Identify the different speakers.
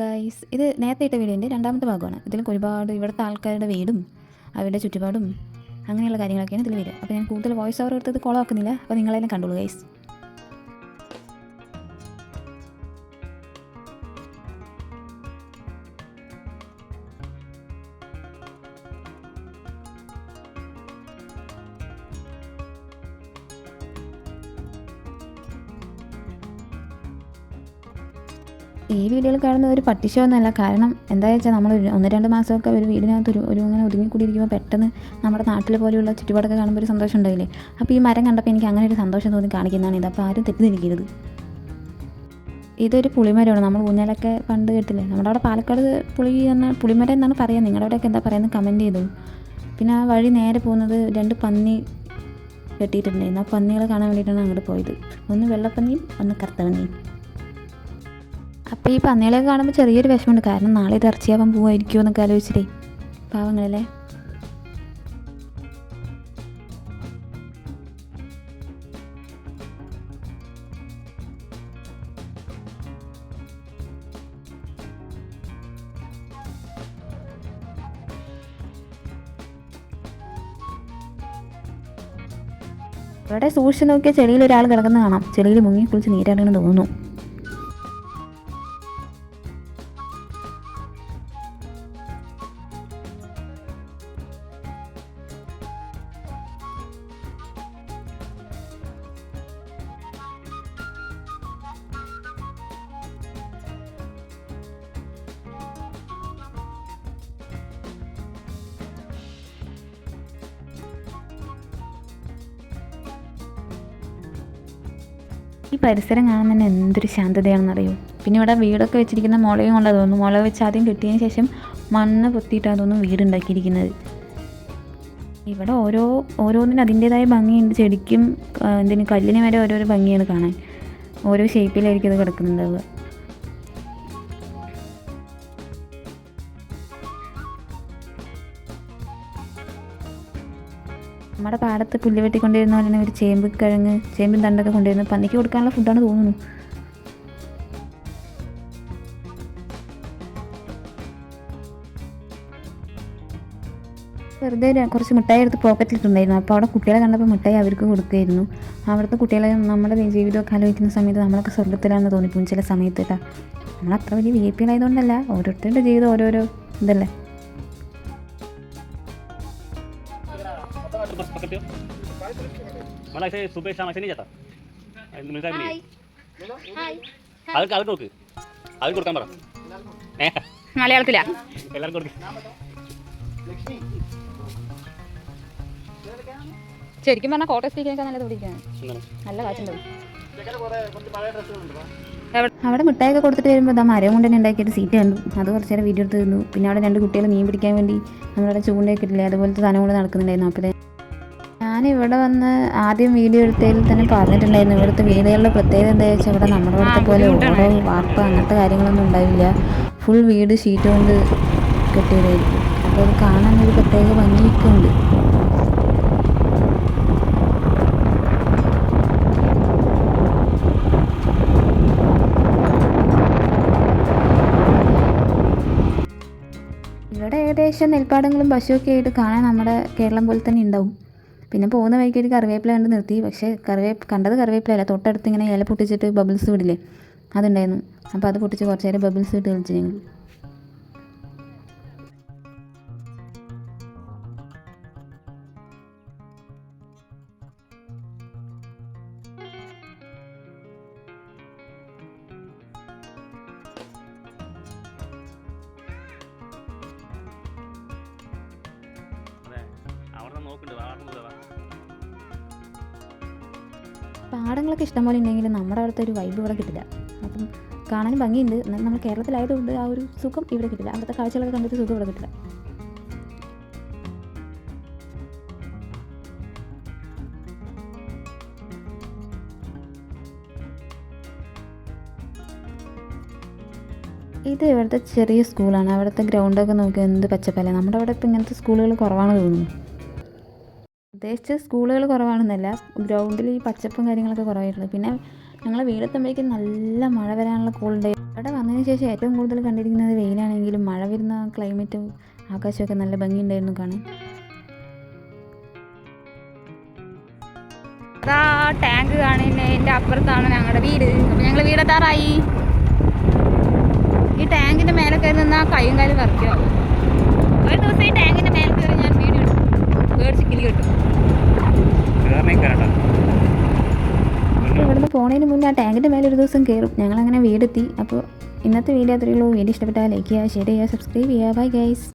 Speaker 1: Guys ഇത് നേരത്തെ ഇട്ട വീടിന്റെ രണ്ടാമത്തെ ഭാഗമാണ്. ഇതിലും ഒരുപാട് ഇവിടുത്തെ ആൾക്കാരുടെ വീടും അവരുടെ ചുറ്റുപാടും അങ്ങനെയുള്ള കാര്യങ്ങളൊക്കെയാണ് ഇതിൽ വരിക. അപ്പോൾ ഞാൻ കൂടുതൽ വോയിസ് ഓവർ എടുത്തത് കുളമാക്കുന്നില്ല അപ്പോൾ നിങ്ങളെല്ലാം കണ്ടോളൂ ഗൈസ് ഈ വീഡിയോയിൽ കാണുന്നത് ഒരു പട്ടിഷോ കാരണം എന്താ വെച്ചാൽ നമ്മൾ ഒന്ന് രണ്ട് മാസമൊക്കെ ഒരു വീടിനകത്ത് ഒരു ഒരു ഇങ്ങനെ ഒതുങ്ങിക്കൂടിയിരിക്കുമ്പോൾ പെട്ടെന്ന് നമ്മുടെ നാട്ടിൽ പോലെയുള്ള ചുറ്റുപാടൊക്കെ കാണുമ്പോൾ ഒരു സന്തോഷം ഉണ്ടായില്ലേ അപ്പോൾ ഈ മരം കണ്ടപ്പോൾ എനിക്ക് അങ്ങനെ ഒരു സന്തോഷം തോന്നി കാണിക്കുന്നതാണ് ഇത്. അപ്പോൾ ആരും തെറ്റിദ്ധരിക്കരുത്. ഇതൊരു പുളിമരമാണ്. നമ്മൾ ഊഞ്ഞാലൊക്കെ പണ്ട് കേട്ടില്ലേ? നമ്മുടെ അവിടെ പാലക്കാട് പുളി എന്ന പുളിമരം എന്നാണ് പറയുക നിങ്ങളുടെ അവിടെയൊക്കെ എന്താ പറയുന്നത്? കമന്റ് ചെയ്തു. പിന്നെ ആ വഴി നേരെ പോകുന്നത് രണ്ട് പന്നി കെട്ടിയിട്ടുണ്ടായിരുന്നു ആ പന്നികളെ കാണാൻ വേണ്ടിയിട്ടാണ് അങ്ങോട്ട് പോയത്. ഒന്ന് വെള്ളപ്പന്നിയും ഒന്ന് കറുത്ത പന്നിയും അപ്പോൾ ഈ പന്നികളെയൊക്കെ കാണുമ്പോൾ ചെറിയൊരു വിഷമമുണ്ട്. കാരണം നാളെ ഇത് ഇറച്ചിയാവാൻ പോവായിരിക്കുമോ എന്നൊക്കെ ആലോചിച്ചിട്ടേ. പാവങ്ങളല്ലേ? ഇവിടെ സൂക്ഷിച്ച് നോക്കിയാൽ ചെളിയിൽ ഒരാൾ കിടക്കുന്ന കാണാം. ചെളിയിൽ മുങ്ങി കുളിച്ച് നീരാടണമെന്ന് തോന്നുന്നു. ഈ പരിസരം കാണാൻ തന്നെ എന്തൊരു ശാന്തതയാണെന്നറിയോ? പിന്നെ ഇവിടെ വീടൊക്കെ വെച്ചിരിക്കുന്ന മുളയും കൊണ്ടാണ് തോന്നുന്നു. മുള വെച്ച് ആദ്യം കെട്ടിയതിന് ശേഷം മണ്ണ് പൊത്തിയിട്ടാണ് തോന്നുന്നു വീടുണ്ടാക്കിയിരിക്കുന്നത്. ഇവിടെ ഓരോ ഓരോന്നിനും അതിന്റേതായ ഭംഗിയുണ്ട്. ചെടിക്കും എന്തിനും കല്ലിന് വരെ ഓരോരോ ഭംഗിയാണ് കാണാൻ. ഓരോ ഷേപ്പിലായിരിക്കും അത് കിടക്കുന്നുണ്ടാവുക. നമ്മുടെ പാടത്ത് പുല്ല് വെട്ടിക്കൊണ്ടിരുന്ന പോലെ തന്നെ ഒരു ചേമ്പ് കിഴങ്ങ് ചേമ്പിൻ തണ്ടൊക്കെ കൊണ്ടിരുന്നു പന്നിക്ക് കൊടുക്കാനുള്ള ഫുഡാണ് തോന്നുന്നു. വെറുതെ കുറച്ച് മിഠായി എടുത്ത് പോക്കറ്റിലിട്ടുണ്ടായിരുന്നു അപ്പോൾ അവിടെ കുട്ടികളെ കണ്ടപ്പോൾ മിഠായി അവർക്ക് കൊടുക്കുമായിരുന്നു അവിടുത്തെ കുട്ടികളെ നമ്മുടെ ജീവിതമൊക്കെ ആലോചിക്കുന്ന സമയത്ത് നമ്മളൊക്കെ സ്വർഗത്തിലാണെന്ന് തോന്നിപ്പോകും ചില സമയത്ത് കേട്ടോ. നമ്മൾ അത്ര വലിയ വി ഐ പി ആയതുകൊണ്ടല്ല ഓരോരുത്തരുടെ ജീവിതം ഓരോരോ ഇതല്ലേ?
Speaker 2: हो मला ऐसे सुबह शाम ऐसे नहीं जाता मिलता भी नहीं അത് അത് കൊടുക്ക് അത് കൊടുക്കാൻ പറ ഏ
Speaker 1: മലയാളത്തിലാ
Speaker 2: എല്ലാവർക്കും കൊടുക്ക്
Speaker 1: ശരിക്കും പറഞ്ഞാൽ കോട്ടയം സ്റ്റേക്കിനൊക്കെ നല്ല തുടിക്കാണ്
Speaker 2: എന്താണ്
Speaker 1: നല്ല കാറ്റുണ്ടാവും അവിടെ മിഠായിയൊക്കെ കൊടുത്തിട്ട് വരുമ്പോൾ ഇതാ മരം കൊണ്ട് തന്നെ ഉണ്ടാക്കിയിട്ട് സീറ്റ് കണ്ടു അത് കുറച്ച് നേരം വീഡിയോ എടുത്ത് തന്നു പിന്നെ അവിടെ രണ്ട് കുട്ടികൾ മീൻ പിടിക്കാൻ വേണ്ടി നമ്മളവിടെ ചൂണ്ടയൊക്കെ ഇട്ടില്ലേ അതുപോലത്തെ സാധനം കൂടെ നടക്കുന്നുണ്ടായിരുന്നു അപ്പോൾ ഞാനിവിടെ വന്ന് ആദ്യം വീഡിയോ എടുത്തതിൽ തന്നെ പറഞ്ഞിട്ടുണ്ടായിരുന്നു ഇവിടുത്തെ വീടുകളുടെ പ്രത്യേകത എന്താ വെച്ചാൽ ഇവിടെ നമ്മുടെ ഇവിടുത്തെ പോലെ ഓടോ വാർപ്പ് അങ്ങനത്തെ കാര്യങ്ങളൊന്നും ഉണ്ടാവില്ല. ഫുൾ വീട് ഷീറ്റ് കൊണ്ട് കെട്ടിയതായിരിക്കും അപ്പോൾ അത് കാണാൻ ഒരു പ്രത്യേക ഭംഗിയൊക്കെ ഉണ്ട്. ഇവിടെ ഏകദേശം നെൽപ്പാടങ്ങളും പശുവൊക്കെ ആയിട്ട് കാണാൻ നമ്മുടെ കേരളം പോലെ തന്നെ ഉണ്ടാവും. പിന്നെ പോകുന്ന വഴിക്ക് ഒരു കറിവേപ്പില കണ്ട് നിർത്തി. പക്ഷേ കറിവേപ്പ് കണ്ടത് കറിവേപ്പിലല്ല തൊട്ടടുത്ത് ഇങ്ങനെ ഇല പൊട്ടിച്ചിട്ട് ബബിൾസ് വിടില്ലേ? അതുണ്ടായിരുന്നു. അപ്പോൾ അത് പൊട്ടിച്ച് കുറച്ച് നേരം ബബിൾസ് ഇട്ട് കളിച്ചു ഞങ്ങൾ പാടങ്ങളൊക്കെ ഇഷ്ടംപോലെ ഉണ്ടെങ്കിലും നമ്മുടെ അവിടുത്തെ ഒരു വൈബ് ഇവിടെ കിട്ടില്ല. അപ്പം കാണാൻ ഭംഗിയുണ്ട്. നമ്മൾ കേരളത്തിലായതുകൊണ്ട് ആ ഒരു സുഖം ഇവിടെ കിട്ടില്ല. അവിടുത്തെ കാഴ്ചകളൊക്കെ കണ്ടിട്ട് സുഖം ഇവിടെ കിട്ടില്ല. ഇത് ഇവിടുത്തെ ചെറിയ സ്കൂളാണ് അവിടുത്തെ ഗ്രൗണ്ടൊക്കെ നോക്കി എന്ത് പച്ചപ്പല്ലേ? നമ്മുടെ അവിടെ ഇപ്പം ഇങ്ങനത്തെ സ്കൂളുകൾ കുറവാണ് തോന്നുന്നു. ഉദ്ദേശിച്ച സ്കൂളുകൾ കുറവാണെന്നല്ല. ഗ്രൗണ്ടിൽ ഈ പച്ചപ്പും കാര്യങ്ങളൊക്കെ കുറവായിട്ടുള്ളത് പിന്നെ ഞങ്ങൾ വീടെത്തുമ്പോഴേക്കും നല്ല മഴ വരാനുള്ള കോളുണ്ടായി അവിടെ വന്നതിന് ശേഷം ഏറ്റവും കൂടുതൽ കണ്ടിരിക്കുന്നത് വെയിലാണെങ്കിലും മഴ വരുന്ന ക്ലൈമറ്റും ആകാശമൊക്കെ നല്ല ഭംഗിയുണ്ടായിരുന്നു കാണാൻ.
Speaker 3: അതാ ടാങ്ക് കാണുന്നതിന്റെ അപ്പുറത്താണ് ഞങ്ങളുടെ വീട്. അപ്പോൾ ഞങ്ങൾ വീടെത്താറായി ഈ ടാങ്കിന്റെ മേലെ കയറി നിന്നാൽ കൈയും കാലും വറക്കുക ഒരു ദിവസം ഈ ടാങ്കിന്റെ മേലെ കയറി ഞാൻ വീഡിയോ എടുക്കും പേടിച്ച് കിളി കിട്ടും
Speaker 1: ഇവിടുന്ന് പോണതിന് മുന്നേ ആ ടാങ്കിന്റെ മേലെ ഒരു ദിവസം കയറും ഞങ്ങളങ്ങനെ വീടെത്തി. അപ്പോൾ ഇന്നത്തെ വീഡിയോ അത്രയുള്ളൂ വീഡിയോ ഇഷ്ടപ്പെട്ടാൽ ലൈക്ക് ചെയ്യുക ഷെയർ ചെയ്യുക സബ്സ്ക്രൈബ് ചെയ്യുക. Bye guys